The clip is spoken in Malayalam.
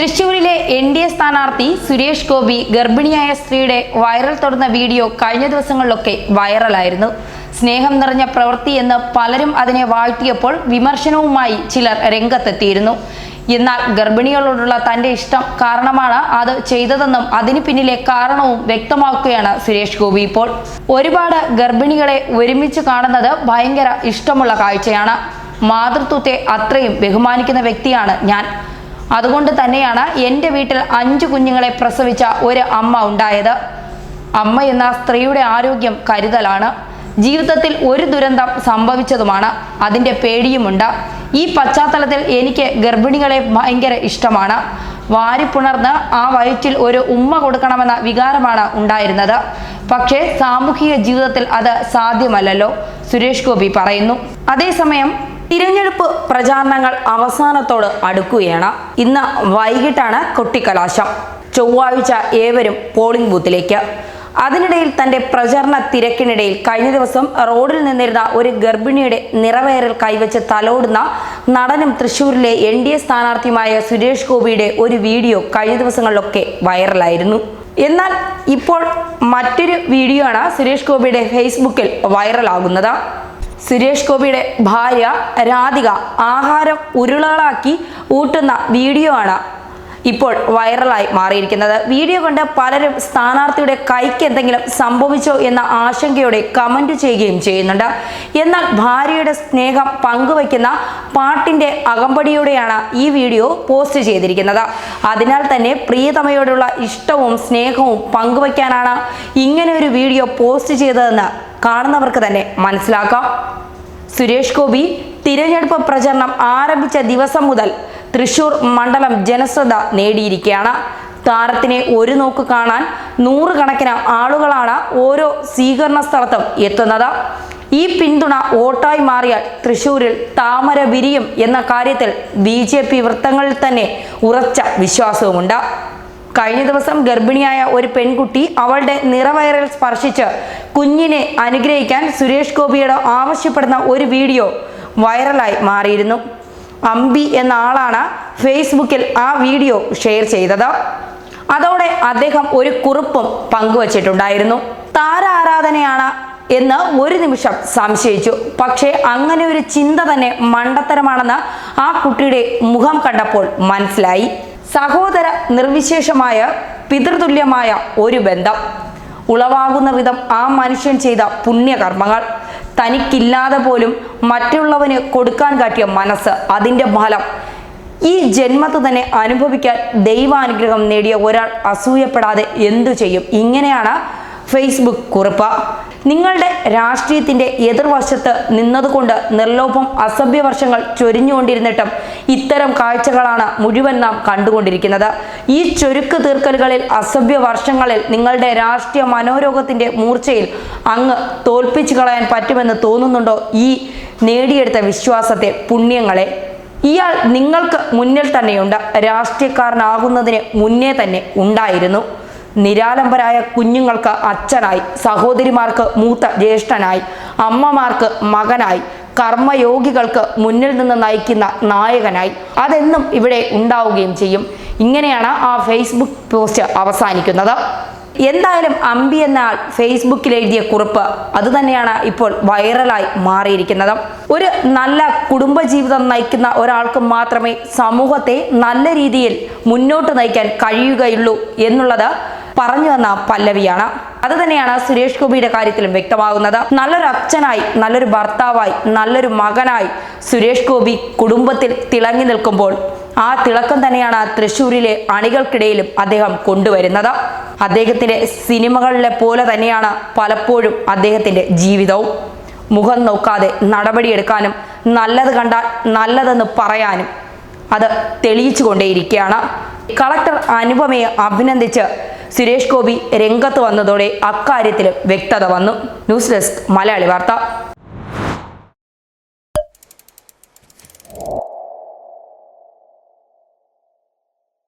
തൃശൂരിലെ എൻ ഡി എ സ്ഥാനാർത്ഥി സുരേഷ് ഗോപി ഗർഭിണിയായ സ്ത്രീയുടെ വൈറൽ തുടർന്ന വീഡിയോ കഴിഞ്ഞ ദിവസങ്ങളിലൊക്കെ വൈറലായിരുന്നു. സ്നേഹം നിറഞ്ഞ പ്രവൃത്തി എന്ന് പലരും അതിനെ വാഴ്ത്തിയപ്പോൾ വിമർശനവുമായി ചിലർ രംഗത്തെത്തിയിരുന്നു. എന്നാൽ ഗർഭിണികളോടുള്ള തന്റെ ഇഷ്ടം കാരണമാണ് അത് ചെയ്തതെന്നും അതിന് പിന്നിലെ കാരണവും വ്യക്തമാക്കുകയാണ് സുരേഷ് ഗോപി ഇപ്പോൾ. ഒരുപാട് ഗർഭിണികളെ ഒരുമിച്ച് കാണുന്നത് ഭയങ്കര ഇഷ്ടമുള്ള കാഴ്ചയാണ്. മാതൃത്വത്തെ അത്രയും ബഹുമാനിക്കുന്ന വ്യക്തിയാണ് ഞാൻ. അതുകൊണ്ട് തന്നെയാണ് എന്റെ വീട്ടിൽ അഞ്ചു കുഞ്ഞുങ്ങളെ പ്രസവിച്ച ഒരു അമ്മ ഉണ്ടായത്. അമ്മ എന്ന സ്ത്രീയുടെ ആരോഗ്യം കരുതലാണ്. ജീവിതത്തിൽ ഒരു ദുരന്തം സംഭവിച്ചതുമാണ്. അതിന്റെ പേടിയുമുണ്ട്. ഈ പശ്ചാത്തലത്തിൽ എനിക്ക് ഗർഭിണികളെ ഭയങ്കര ഇഷ്ടമാണ്. വാരിപ്പുണർന്ന് ആ വയറ്റിൽ ഒരു ഉമ്മ കൊടുക്കണമെന്ന വികാരമാണ് ഉണ്ടായിരുന്നത്. പക്ഷേ സാമൂഹിക ജീവിതത്തിൽ അത് സാധ്യമല്ലല്ലോ സുരേഷ് ഗോപി പറയുന്നു. അതേസമയം തിരഞ്ഞെടുപ്പ് പ്രചാരണങ്ങൾ അവസാനത്തോട് അടുക്കുകയാണ്. ഇന്ന് വൈകിട്ടാണ് കൊട്ടിക്കലാശം. ചൊവ്വാഴ്ച ഏവരും പോളിംഗ് ബൂത്തിലേക്ക്. അതിനിടയിൽ തന്റെ പ്രചരണ തിരക്കിനിടയിൽ കഴിഞ്ഞ ദിവസം റോഡിൽ നിന്നിരുന്ന ഒരു ഗർഭിണിയുടെ നിറവേറൽ കൈവച്ച് തലോടുന്ന നടനും തൃശൂരിലെ എൻ ഡി എ സ്ഥാനാർത്ഥിയുമായ സുരേഷ് ഗോപിയുടെ ഒരു വീഡിയോ കഴിഞ്ഞ ദിവസങ്ങളിലൊക്കെ വൈറലായിരുന്നു. എന്നാൽ ഇപ്പോൾ മറ്റൊരു വീഡിയോ ആണ് സുരേഷ് ഗോപിയുടെ ഫേസ്ബുക്കിൽ വൈറലാകുന്നത്. സുരേഷ് ഗോപിയുടെ ഭാര്യ രാധിക ആഹാരം ഉരുളകളാക്കി ഊട്ടുന്ന വീഡിയോ ആണ് ഇപ്പോൾ വൈറലായി മാറിയിരിക്കുന്നത്. വീഡിയോ കണ്ട് പലരും സ്ഥാനാർത്ഥിയുടെ കൈക്ക് എന്തെങ്കിലും സംഭവിച്ചോ എന്ന ആശങ്കയോടെ കമന്റ് ചെയ്യുകയും ചെയ്യുന്നുണ്ട്. എന്നാൽ ഭാര്യയുടെ സ്നേഹം പങ്കുവയ്ക്കുന്ന പാട്ടിന്റെ അകമ്പടിയോടെയാണ് ഈ വീഡിയോ പോസ്റ്റ് ചെയ്തിരിക്കുന്നത്. അതിനാൽ തന്നെ പ്രിയതമയോടുള്ള ഇഷ്ടവും സ്നേഹവും പങ്കുവയ്ക്കാനാണ് ഇങ്ങനെ ഒരു വീഡിയോ പോസ്റ്റ് ചെയ്തതെന്ന് കാണുന്നവർക്ക് തന്നെ മനസ്സിലാക്കാം. സുരേഷ് ഗോപി തിരഞ്ഞെടുപ്പ് പ്രചരണം ആരംഭിച്ച ദിവസം മുതൽ തൃശൂർ മണ്ഡലം ജനശ്രദ്ധ നേടിയിരിക്കുകയാണ്. താരത്തിനെ ഒരു നോക്ക് കാണാൻ നൂറുകണക്കിന് ആളുകളാണ് ഓരോ സ്വീകരണ സ്ഥലത്തും എത്തുന്നത്. ഈ പിന്തുണ വോട്ടായി മാറിയാൽ തൃശൂരിൽ താമര വിരിയും എന്ന കാര്യത്തിൽ ബി ജെ പി വൃത്തങ്ങളിൽ തന്നെ ഉറച്ച വിശ്വാസവുമുണ്ട്. കഴിഞ്ഞ ദിവസം ഗർഭിണിയായ ഒരു പെൺകുട്ടി അവളുടെ നിറവയറിൽ സ്പർശിച്ച് കുഞ്ഞിനെ അനുഗ്രഹിക്കാൻ സുരേഷ് ഗോപിയോട് ആവശ്യപ്പെടുന്ന ഒരു വീഡിയോ വൈറലായി മാറിയിരുന്നു. അമ്പി എന്ന ആളാണ് ഫേസ്ബുക്കിൽ ആ വീഡിയോ ഷെയർ ചെയ്തത്. അതോടെ അദ്ദേഹം ഒരു കുറിപ്പും പങ്കുവച്ചിട്ടുണ്ടായിരുന്നു. താരാരാധനയാണ് എന്ന് ഒരു നിമിഷം സംശയിച്ചു. പക്ഷേ അങ്ങനെ ഒരു ചിന്ത തന്നെ മണ്ടത്തരമാണെന്ന് ആ കുട്ടിയുടെ മുഖം കണ്ടപ്പോൾ മനസ്സിലായി. സഹോദര നിർവിശേഷമായ പിതൃതുല്യമായ ഒരു ബന്ധം. ഉളവാകുന്ന വിധം ആ മനുഷ്യൻ ചെയ്ത പുണ്യകർമ്മങ്ങൾ. തനിക്കില്ലാതെ പോലും മറ്റുള്ളവന് കൊടുക്കാൻ കാട്ടിയ മനസ്സ് അതിന്റെ ഫലം ഈ ജന്മത്ത് തന്നെ അനുഭവിക്കാൻ ദൈവാനുഗ്രഹം നേടിയ ഒരാൾ അസൂയപ്പെടാതെ എന്തു ചെയ്യും? ഇങ്ങനെയാണ് ഫേസ്ബുക്ക് കുറിപ്പ്. നിങ്ങളുടെ രാഷ്ട്രീയത്തിന്റെ എതിർവശത്ത് നിന്നതുകൊണ്ട് നിർലോഭം അസഭ്യ വർഷങ്ങൾ ചൊരിഞ്ഞുകൊണ്ടിരുന്നിട്ടും ഇത്തരം കാഴ്ചകളാണ് മുഴുവൻ നാം കണ്ടുകൊണ്ടിരിക്കുന്നത്. ഈ ചുരുക്ക് തീർക്കലുകളിൽ അസഭ്യ വർഷങ്ങളിൽ നിങ്ങളുടെ രാഷ്ട്രീയ മനോരോഗത്തിന്റെ മൂർച്ചയിൽ അങ്ങ് തോൽപ്പിച്ചു കളയാൻ പറ്റുമെന്ന് തോന്നുന്നുണ്ടോ ഈ നേടിയെടുത്ത വിശ്വാസത്തെ പുണ്യങ്ങളെ? ഇയാൾ നിങ്ങൾക്ക് മുന്നിൽ തന്നെയുണ്ട്. രാഷ്ട്രീയക്കാരനാകുന്നതിന് മുന്നേ തന്നെ ഉണ്ടായിരുന്നു. നിരാലംബരായ കുഞ്ഞുങ്ങൾക്ക് അച്ഛനായി സഹോദരിമാർക്ക് മൂത്ത ജ്യേഷ്ഠനായി അമ്മമാർക്ക് മകനായി കർമ്മയോഗികൾക്ക് മുന്നിൽ നിന്ന് നയിക്കുന്ന നായകനായി. അതെന്നും ഇവിടെ ഉണ്ടാവുകയും ചെയ്യും. ഇങ്ങനെയാണ് ആ ഫേസ്ബുക്ക് പോസ്റ്റ് അവസാനിക്കുന്നത്. എന്തായാലും അമ്പി എന്ന ആൾ ഫേസ്ബുക്കിൽ എഴുതിയ കുറിപ്പ് അതുതന്നെയാണ് ഇപ്പോൾ വൈറലായി മാറിയിരിക്കുന്നത്. ഒരു നല്ല കുടുംബജീവിതം നയിക്കുന്ന ഒരാൾക്ക് മാത്രമേ സമൂഹത്തെ നല്ല രീതിയിൽ മുന്നോട്ട് നയിക്കാൻ കഴിയുകയുള്ളൂ എന്നുള്ളത് പറഞ്ഞു വന്ന പല്ലവിയാണ്. അത് തന്നെയാണ് സുരേഷ് ഗോപിയുടെ കാര്യത്തിലും വ്യക്തമാകുന്നത്. നല്ലൊരു അച്ഛനായി നല്ലൊരു ഭർത്താവായി നല്ലൊരു മകനായി സുരേഷ് ഗോപി കുടുംബത്തിൽ തിളങ്ങി നിൽക്കുമ്പോൾ ആ തിളക്കം തന്നെയാണ് തൃശ്ശൂരിലെ അണികൾക്കിടയിലും അദ്ദേഹം കൊണ്ടുവരുന്നത്. അദ്ദേഹത്തിന്റെ സിനിമകളിലെ പോലെ തന്നെയാണ് പലപ്പോഴും അദ്ദേഹത്തിന്റെ ജീവിതവും. മുഖം നോക്കാതെ നടപടിയെടുക്കാനും നല്ലത് കണ്ടാൽ നല്ലതെന്ന് പറയാനും അത് തെളിയിച്ചു കൊണ്ടേയിരിക്കുകയാണ് കളക്ടർ അനുപമയെ അഭിനന്ദിച്ച് സുരേഷ് ഗോപി രംഗത്ത് വന്നതോടെ അക്കാര്യത്തിലും വ്യക്തത വന്നു. ന്യൂസ് ഡെസ്ക് മലയാളി വാർത്ത.